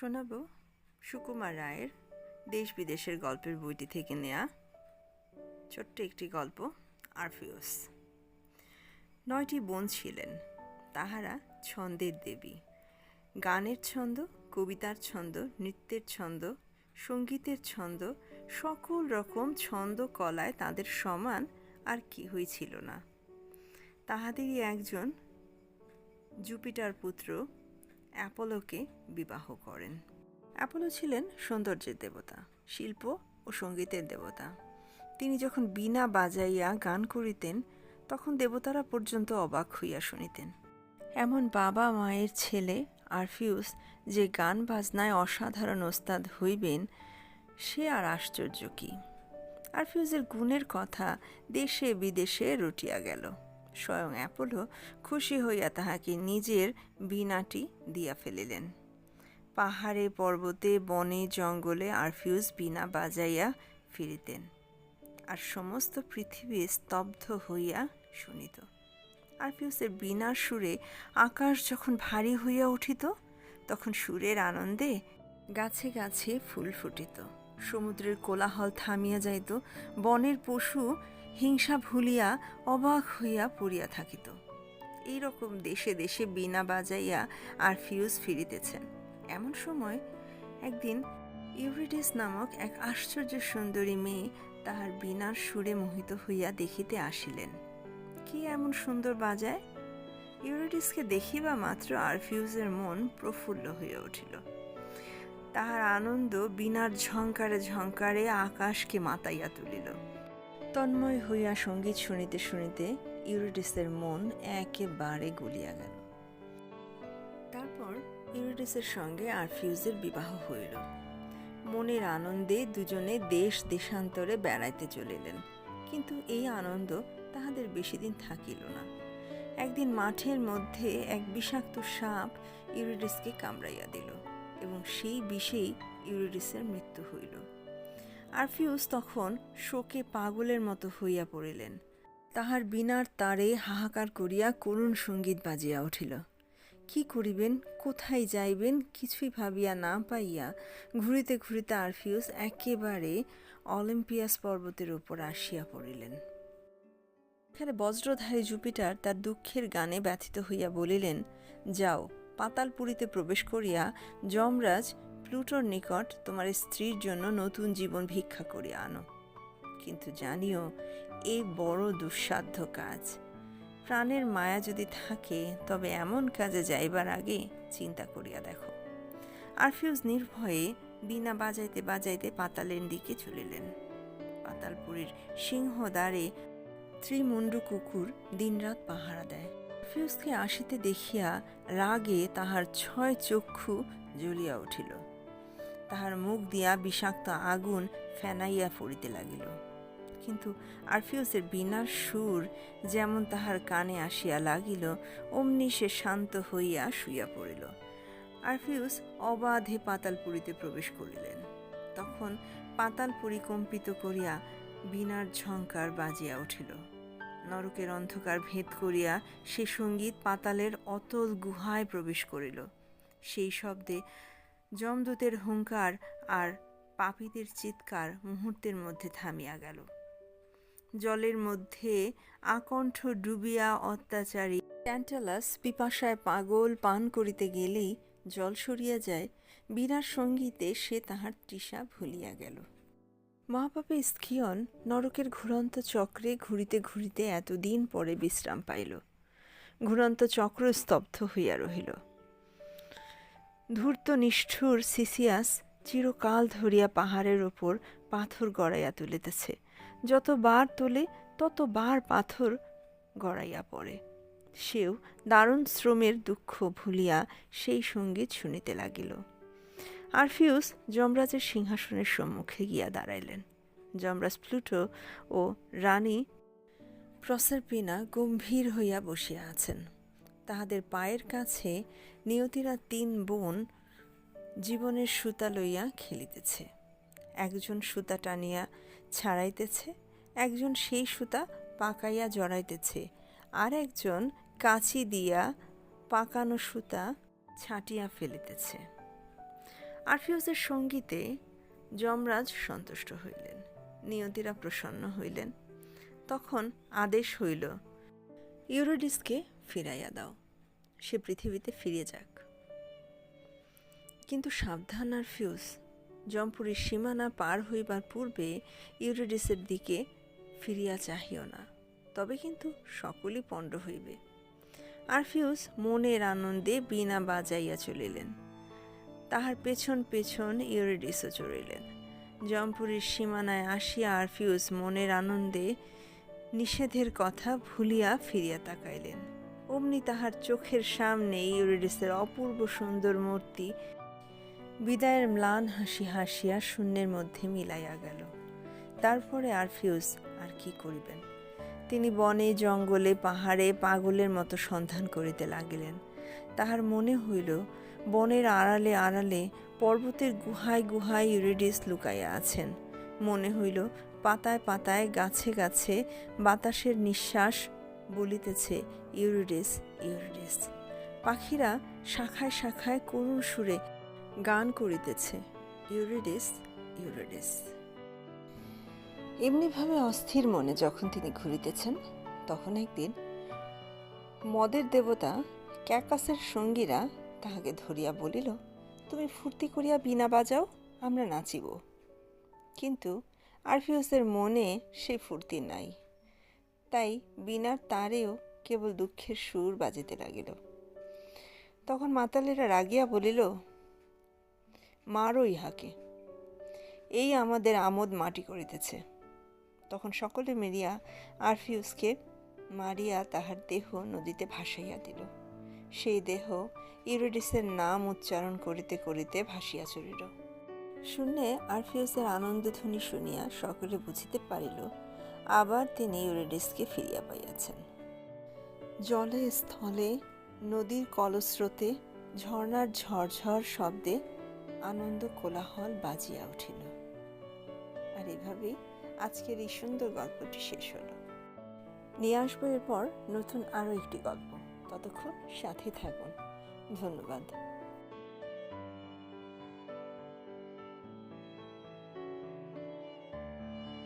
শোনাব সুকুমার রায়ের দেশ বিদেশের গল্পের বইটি থেকে নেয়া ছোট্ট একটি গল্প আরফিওস নয়টি বোন ছিলেন, তাহারা ছন্দের দেবী। গানের ছন্দ, কবিতার ছন্দ, নৃত্যের ছন্দ, সঙ্গীতের ছন্দ, সকল রকম ছন্দ কলায় তাদের সমান আর কেহই হয়েছিল না। তাহাদেরই একজন জুপিটার পুত্র অ্যাপোলোকে বিবাহ করেন। অ্যাপোলো ছিলেন সৌন্দর্যের দেবতা, শিল্প ও সঙ্গীতের দেবতা। তিনি যখন বীণা বাজাইয়া গান করিতেন, তখন দেবতারা পর্যন্ত অবাক হইয়া শুনিতেন। এমন বাবা মায়ের ছেলে আরফিউস যে গান বাজনায় অসাধারণ ওস্তাদ হইবেন, সে আর আশ্চর্য কি। আরফিউজের গুণের কথা দেশে বিদেশে রটিয়া গেল। স্বয়ং অ্যাপোলো খুশি হইয়া তাহাকে নিজের বীণাটি দিয়া ফেলিলেন। পাহাড়ে পর্বতে, বনে, জঙ্গলে আরফিউজ বীণা বাজাইয়া ফিরিতেন। আর সমস্ত পৃথিবী স্তব্ধ হইয়া শুনিত। আরফিউসের বীণার সুরে আকাশ যখন ভারী হইয়া উঠিত, তখন সুরের আনন্দে গাছে গাছে ফুল ফুটিত। সমুদ্রের কোলাহল থামিয়া যাইত, বনের পশু হিংসা ভুলিয়া অবাক হইয়া পড়িয়া থাকিত। এই রকম দেশে দেশে বীণা বাজাইয়া আর ফিউজ ফিরিতেছেন। এমন সময় একদিন ইউরিডিস নামক এক আশ্চর্য সুন্দরী মেয়ে তাহার বীণার সুরে মোহিত হইয়া দেখিতে আসিলেন। কি এমন সুন্দর বাজায়? ইউরিডিসকে দেখিবা মাত্র আরফিউজের মন প্রফুল্ল হইয়া উঠিল। তাহার আনন্দ বিনার ঝঙ্কারে ঝঙ্কারে আকাশকে মাতাইয়া তুলিল। তন্ময় হইয়া সংগীত শুনিতে শুনিতে ইউরিডিসের মন একেবারে গুলিয়া গেল। তারপর ইউরিডিসের সঙ্গে আরফিউজের বিবাহ হইল। মনের আনন্দে দুজনে দেশ দেশান্তরে বেড়াইতে চলিলেন। কিন্তু এই আনন্দ তাহাদের বেশি দিন থাকিল না। একদিন মাঠের মধ্যে এক বিষাক্ত সাপ ইউরিডিসকে কামড়াইয়া দিল এবং সেই বিষেই ইউরিডিসের মৃত্যু হইল। আরফিউস তখন শোকে পাগলের মতো হইয়া পড়িলেন। তাহার বিনার তারে হাহাকার করিয়া করুণ সংগীত বাজিয়া উঠিল। কি করিবেন? কোথায় যাইবেন? কিছুই ভাবিয়া না পাইয়া ঘুরিতে ঘুরিতে আরফিউস একেবারে অলিম্পিয়াস পর্বতের উপর আসিয়া পড়িলেন। এখানে বজ্রধারী জুপিটার তার দুঃখের গানে ব্যথিত হইয়া বলিলেন, যাও পাতালপুরীতে প্রবেশ করিয়া যমরাজ প্লুটোর নিকট তোমার স্ত্রীর জন্য নতুন জীবন ভিক্ষা করিয়া আনো। কিন্তু জানিও এই বড় দুঃসাধ্য কাজ। প্রাণের মায়া যদি থাকে, তবে এমন কাজে যাইবার আগে চিন্তা করিয়া দেখো। আরফিউজ নির্ভয়ে বিনা বাজাইতে বাজাইতে পাতালের দিকে চলিলেন। পাতালপুরীর সিংহ দ্বারে ত্রিমুণ্ডু কুকুর দিনরাত পাহারা দেয়। ফিউজকে আসিতে দেখিয়া রাগে তাহার ছয় চক্ষু জ্বলিয়া উঠিল। তাহার মুখ দিয়া বিষাক্ত আগুন ফেনাইয়া পড়িতে লাগিল। কিন্তু আরফিউসের বিনার সুর যেমন তাহার কানে আসিয়া লাগিল, অমনি সে শান্ত হইয়া শুইয়া পড়িল। আরফিউস অবাধে পাতালপুরীতে প্রবেশ করিলেন। তখন পাতালপুরী কম্পিত করিয়া বিনার ঝঙ্কার বাজিয়া উঠিল। নরকের অন্ধকার ভেদ করিয়া সে সংগীত পাতালের অতল গুহায় প্রবেশ করিল। সেই শব্দে যমদূতের হুঙ্কার আর পাপীদের চিৎকার মুহূর্তের মধ্যে থামিয়া গেল। জলের মধ্যে আকণ্ঠ ডুবিয়া অত্যাচারী ট্যান্টালাস পিপাসায় পাগল পান করিতে গেলেই জল সরিয়া যায়, বিরাট সঙ্গীতে সে তাহার তৃষা ভুলিয়া গেল। মহাপাপে স্কিয়ন নরকের ঘুরন্ত চক্রে ঘুরিতে ঘুরিতে এতদিন পরে বিশ্রাম পাইল। ঘুরন্ত চক্র স্তব্ধ হইয়া রহিল। ধূর্ত নিষ্ঠুর সিসিয়াস চিরকাল ধরিয়া পাহাড়ের ওপর পাথর গড়াইয়া তুলিতেছে। যতবার তোলে, ততবার পাথর গড়াইয়া পড়ে। সেও দারুণ শ্রমের দুঃখ ভুলিয়া সেই সংগীত শুনিতে লাগিল। আরফিউস যমরাজের সিংহাসনের সম্মুখে গিয়া দাঁড়াইলেন। যমরাজ প্লুটো ও রানী প্রসেরপিনা গম্ভীর হইয়া বসিয়া আছেন। তাহাদের পায়ের কাছে নিয়তিরা তিন বোন জীবনের সুতা লইয়া খেলিতেছে। একজন সুতা টানিয়া ছাড়াইতেছে, একজন সেই সুতা পাকাইয়া জড়াইতেছে, আর একজন কাঁচি দিয়া পাকানো সুতা ছাটিয়া ফেলিতেছে। আরফিউজের সঙ্গীতে যমরাজ সন্তুষ্ট হইলেন, নিয়তিরা প্রসন্ন হইলেন। তখন আদেশ হইল, ইউরোডিসকে ফিরাইয়া দাও। সে পৃথিবীতে ফিরে যাক। কিন্তু সাবধান আর ফিউজ, জম্পুরীর সীমানা পার হইবার পূর্বে ইউরোডিসের দিকে ফিরিয়া চাহিও না, তবে কিন্তু সকলই পণ্ড হইবে। আরফিউস মনের আনন্দে বীণা বাজাইয়া চলিলেন। তাহার পেছন পেছন ইউরিডিসও চড়িলেন। জম্পুরীর সীমানায় আসিয়া আরফিউস মনের আনন্দে নিষেধের কথা ভুলিয়া ফিরিয়া তাকাইলেন। অমনি তাহার চোখের সামনে ইউরিডিসের অপূর্ব সুন্দর মূর্তি বিদায়ের ম্লান হাসি হাসিয়া শূন্যের মধ্যে মিলাইয়া গেল। তারপরে আরফিউস আর কি করিবেন? তিনি বনে, জঙ্গলে, পাহাড়ে পাগলের মতো সন্ধান করিতে লাগিলেন। তাহার মনে হইল, বনের আড়ালে আড়ালে পর্বতের গুহায় গুহায় ইউরিডিস লুকাইয়া আছেন। মনে হইল, পাতায় পাতায় গাছে গাছে বাতাসের নিঃশ্বাস বলিতেছে, ইউরিডিস ইউরিডিস। পাখিরা শাখায় শাখায় করুণ সুরে গান করিতেছে, ইউরিডিস ইউরিডিস। এমনিভাবে অস্থির মনে যখন তিনি ঘুরিতেছেন, তখন একদিন মদের দেবতা ক্যাকাসের সঙ্গীরা তাহাকে ধরিয়া বলিল, তুমি ফুর্তি করিয়া বিনা বাজাও, আমরা নাচিব। কিন্তু আরফিউসের মনে সেই ফুর্তি নাই। তাই বিনার তারেও কেবল দুঃখের সুর বাজিতে লাগিল। তখন মাতালেরা রাগিয়া বলিল, মারো ইহাকে। এই আমাদের আমোদ মাটি করিতেছে। তখন সকলে মিলিয়া আরফিউসকে মারিয়া তাহার দেহ নদীতে ভাসাইয়া দিল। সেই দেহ ইউরিডিসের নাম উচ্চারণ করিতে করিতে ভাসিয়া চলিল। শূন্যে আরফিউসের আনন্দধ্বনি শুনিয়া সকলে বুঝিতে পারিল আবার তিনি ইউরেডিসকে ফিরিয়া পাইয়াছেন। জলে স্থলে নদীর কলস্রোতে ঝর্ণার ঝরঝর শব্দে আনন্দ কোলাহল বাজিয়া উঠিল। আর এভাবেই আজকের এই সুন্দর গল্পটি শেষ হলো। নিয়ে আসব এরপর নতুন আরও একটি গল্প। ততক্ষণ সাথে থাকুন। ধন্যবাদ।